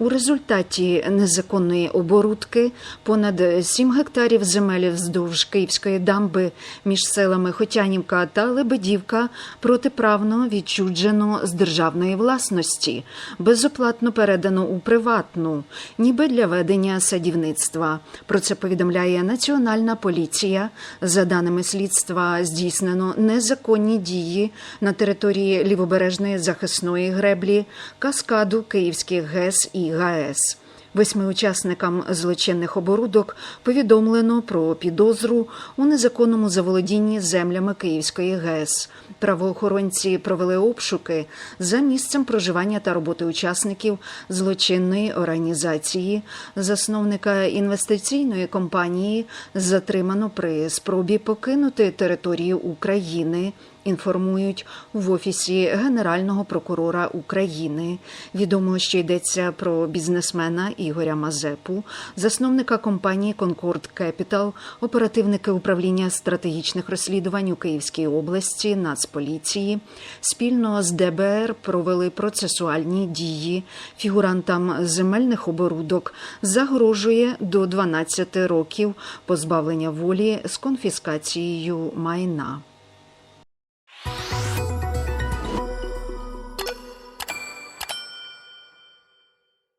У результаті незаконної оборудки понад 7 гектарів земель вздовж Київської дамби між селами Хотянівка та Лебедівка протиправно відчуджено з державної власності, безоплатно передано у приватну, ніби для ведення садівництва. Про це повідомляє Національна поліція. За даними слідства, здійснено незаконні дії на території лівобережної захисної греблі, каскаду Київських ГЕС і ГАЕС. Восьми учасникам злочинних оборудок повідомлено про підозру у незаконному заволодінні землями Київської ГЕС. Правоохоронці провели обшуки за місцем проживання та роботи учасників злочинної організації. Засновника інвестиційної компанії затримано при спробі покинути територію України. Інформують в офісі Генерального прокурора України. Відомо, що йдеться про бізнесмена Ігоря Мазепу, засновника компанії Конкорд Кепітал, оперативники управління стратегічних розслідувань у Київській області, Нацполіції, спільно з ДБР провели процесуальні дії. Фігурантам земельних оборудок загрожує до 12 років позбавлення волі з конфіскацією майна.